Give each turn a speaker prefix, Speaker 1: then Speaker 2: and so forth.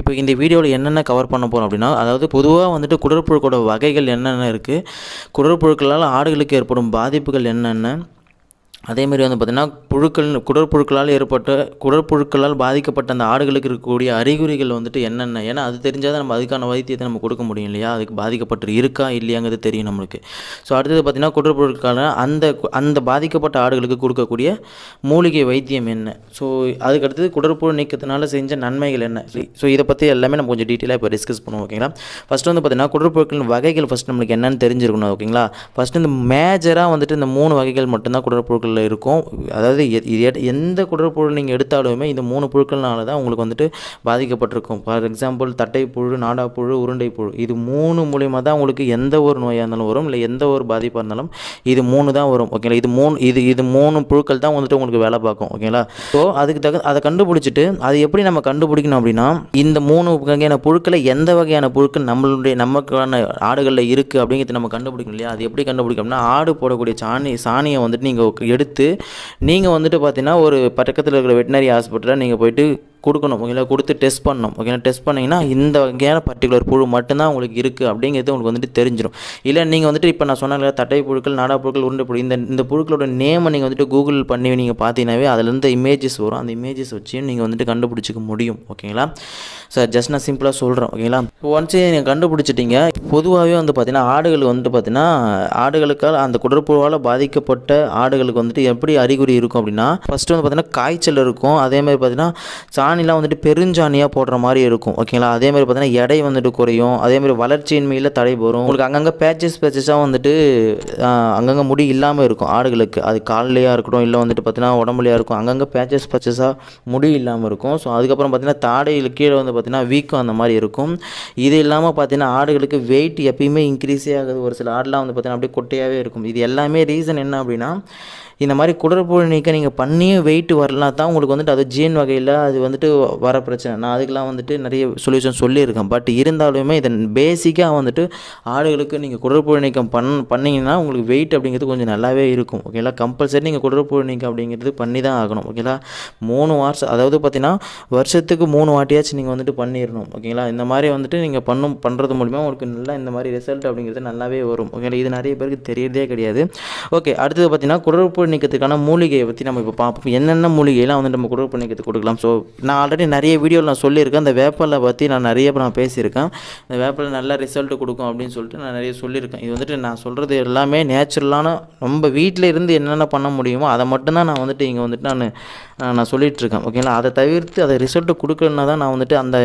Speaker 1: இப்போ இந்த வீடியோவில் என்னென்ன கவர் பண்ண போகிறோம் அப்படின்னா அதாவது பொதுவாக வந்துட்டு குடற்புழுக்கோட வகைகள் என்னென்ன இருக்குது குடற்புழுக்களால் ஆடுகளுக்கு ஏற்படும் பாதிப்புகள் என்னென்ன அதேமாரி வந்து பார்த்திங்கன்னா புழுக்கள் குடற்புழுக்களால் ஏற்பட்ட குடற்புழுக்களால் பாதிக்கப்பட்ட அந்த ஆடுகளுக்கு இருக்கக்கூடிய அறிகுறிகள் வந்துட்டு என்னென்ன? ஏன்னா அது தெரிஞ்சால் தான் நம்ம அதுக்கான வைத்தியத்தை நம்ம கொடுக்க முடியும் இல்லையா? அதுக்கு பாதிக்கப்பட்டு இருக்கா இல்லையாங்கிறது தெரியும் நம்மளுக்கு. ஸோ அடுத்தது பார்த்திங்கன்னா குடற்புழுக்கான அந்த அந்த பாதிக்கப்பட்ட ஆடுகளுக்கு கொடுக்கக்கூடிய மூலிகை வைத்தியம் என்ன? ஸோ அதுக்கு அடுத்தது குடற்புழு நீக்கத்தினால செஞ்ச நன்மைகள் என்ன? ஸோ இதை பற்றி எல்லாமே நம்ம கொஞ்சம் டீட்டெயிலாக இப்போ டிஸ்கஸ் பண்ணுவோம் ஓகேங்களா ஃபஸ்ட்டு வந்து பார்த்திங்கன்னா குடற்புழுக்களின் வகைகள் ஃபஸ்ட் நம்மளுக்கு என்னென்னு தெரிஞ்சிருக்கணும் ஓகேங்களா ஃபஸ்ட்டு இந்த மேஜராக வந்துட்டு இந்த மூணு வகைகள் மட்டும்தான் குடற்புழுக்கள் குடற்புழுக்களில் இருக்கும். அதாவது இது எந்த குடற்புழு நீங்கள் எடுத்தாலுமே இந்த மூணு புழுக்கள்னால தான் உங்களுக்கு வந்துட்டு பாதிக்கப்பட்டிருக்கும். ஃபார் எக்ஸாம்பிள் தட்டைப்புழு நாடாப்புழு உருண்டை புழு இது மூணு மூலியமாக தான் உங்களுக்கு எந்த ஒரு நோயாக இருந்தாலும் வரும். இல்லை எந்த ஒரு பாதிப்பாக இருந்தாலும் இது மூணு தான் வரும். ஓகேங்களா இது மூணு இது இது மூணு புழுக்கள் தான் வந்துட்டு உங்களுக்கு வேலை பார்க்கும். ஓகேங்களா ஸோ அதுக்கு தகுந்த அதை கண்டுபிடிச்சிட்டு அது எப்படி நம்ம கண்டுபிடிக்கணும் அப்படின்னா இந்த மூணு வகையான புழுக்களை எந்த வகையான புழுக்கள் நம்மளுடைய நமக்கான ஆடுகளில் இருக்குது அப்படிங்கிறது நம்ம கண்டுபிடிக்கணும் இல்லையா? அது எப்படி கண்டுபிடிக்கணும்னா ஆடு போடக்கூடிய சாணி சாணியை வந்துட்டு நீங்கள் எடுத்து நீங்கள் வந்துட்டு பார்த்தீங்கன்னா ஒரு பக்கத்தில் இருக்கிற வெட்டினரி ஹாஸ்பிட்டலில் நீங்கள் போயிட்டு கொடுக்கணும். ஓகேங்களா கொடுத்து டெஸ்ட் பண்ணணும். ஓகேங்களா டெஸ்ட் பண்ணிங்கன்னா இந்த வகையான பர்டிகுலர் புழு மட்டும்தான் உங்களுக்கு இருக்குது அப்படிங்கிறது உங்களுக்கு வந்துட்டு தெரிஞ்சிடும் இல்லை நீங்கள் வந்துட்டு இப்போ நான் சொன்னால தட்டை புழுக்கள் நாடா புழுக்கள் உருண்டை புழு இந்த இந்த புழுக்களோட நேமை நீங்கள் வந்துட்டு கூகுள் பண்ணி நீங்கள் பார்த்தீங்கன்னாவே அதுலேருந்து இமேஜஸ் வரும். அந்த இமேஜஸ் வச்சு நீங்கள் வந்துட்டு கண்டுபிடிச்சிக்க முடியும். ஓகேங்களா சார் ஜஸ்ட் நான் சிம்பிளாக சொல்கிறேன் ஓகேங்களா ஒன்ஸ் நீங்கள் கண்டுபிடிச்சிட்டிங்க பொதுவாகவே வந்து பார்த்தீங்கன்னா ஆடுகள் வந்துட்டு பார்த்தீங்கன்னா ஆடுகளுக்கால் அந்த குடற்புழுவால் பாதிக்கப்பட்ட ஆடுகளுக்கு வந்துட்டு எப்படி அறிகுறி இருக்கும் அப்படின்னா ஃபஸ்ட்டு வந்து பார்த்தீங்கன்னா காய்ச்சல் இருக்கும். அதே மாதிரி பார்த்தீங்கன்னா சாணிலாம் வந்துட்டு பெருஞ்சாணியாக போடுற மாதிரி இருக்கும் ஓகேங்களா அதே மாதிரி பார்த்தீங்கன்னா எடை வந்துட்டு குறையும். அதே மாதிரி வளர்ச்சியின்மையில் தடை வரும். உங்களுக்கு அங்கங்கே பேச்சஸ் பேச்சஸாக வந்துட்டு அங்கங்கே முடி இல்லாமல் இருக்கும் ஆடுகளுக்கு. அது கால்லையாக இருக்கட்டும் இல்லை வந்துட்டு பார்த்தீங்கன்னா உடம்புலையாக இருக்கும். அங்கங்கே பேச்சஸ் பேச்சஸாக முடி இல்லாமல் இருக்கும். ஸோ அதுக்கப்புறம் பார்த்தீங்கன்னா தாடையில் கீழே வந்து பார்த்தீங்கன்னா வீக்கம் அந்த மாதிரி இருக்கும். இது இல்லாமல் பார்த்தீங்கன்னா ஆடுகளுக்கு வெயிட் எப்பயுமே இன்க்ரீஸே ஆகுது. ஒரு சில ஆடுலாம் வந்து பார்த்தீங்கன்னா அப்படியே கொட்டையாகவே இருக்கும். இது எல்லாமே ரீசன் என்ன அப்படின்னா இந்த மாதிரி குடற்புழு நீக்கம் நீங்கள் பண்ணியும் வெயிட் வரலாம் தான் உங்களுக்கு வந்துட்டு அது ஜீன் வகையில் அது வந்துட்டு வர பிரச்சனை. நான் அதுக்கெலாம் வந்துட்டு நிறைய சொல்யூஷன் சொல்லியிருக்கேன். பட் இருந்தாலுமே இதன் பேசிக்காக வந்துட்டு ஆடுகளுக்கு நீங்கள் குடற்புழு நீக்கம் பண் பண்ணிங்கன்னா உங்களுக்கு வெயிட் அப்படிங்கிறது கொஞ்சம் நல்லாவே இருக்கும். ஓகேங்களா கம்பல்சரி நீங்கள் குடற்புழு நீக்கம் அப்படிங்கிறது பண்ணி தான் ஆகணும் ஓகேங்களா மூணு வருஷம் அதாவது பார்த்தீங்கன்னா வருஷத்துக்கு மூணு வாட்டியாச்சும் நீங்கள் வந்துட்டு பண்ணிடணும் ஓகேங்களா? இந்த மாதிரி வந்துட்டு நீங்கள் பண்ணும் பண்ணுறது மூலிமா உங்களுக்கு நல்லா இந்த மாதிரி ரிசல்ட் அப்படிங்கிறது நல்லாவே வரும் ஓகேங்களா? இது நிறைய பேருக்கு தெரியறதே கிடையாது. ஓகே அடுத்தது பார்த்தீங்கன்னா குடற்புழு நீக்கத்துக்கான மூலிகையை பற்றி நம்ம இப்போ பார்ப்போம் என்னென்ன மூலிகைலாம் வந்து நம்ம குடற்புழு நீக்கத்துக்கு கொடுக்கலாம்? ஸோ நான் ஆல்ரெடி நிறைய வீடியோவில் நான் சொல்லியிருக்கேன். அந்த வேப்பலை பற்றி நான் நிறைய நான் பேசியிருக்கேன். இந்த வேப்பலை நல்லா ரிசல்ட் கொடுக்கும் அப்படின்னு சொல்லிட்டு நான் நிறைய சொல்லியிருக்கேன். இது வந்துட்டு நான் சொல்கிறது எல்லாமே நேச்சுரலான ரொம்ப வீட்டில் இருந்து என்னென்ன பண்ண முடியுமோ அதை மட்டும்தான் நான் வந்துட்டு இங்கே வந்துட்டு நான் நான் சொல்லிகிட்ருக்கேன் இருக்கேன் ஓகேங்களா? அதை தவிர்த்து அதை ரிசல்ட் கொடுக்கணுன்னா தான் நான் வந்துட்டு அந்த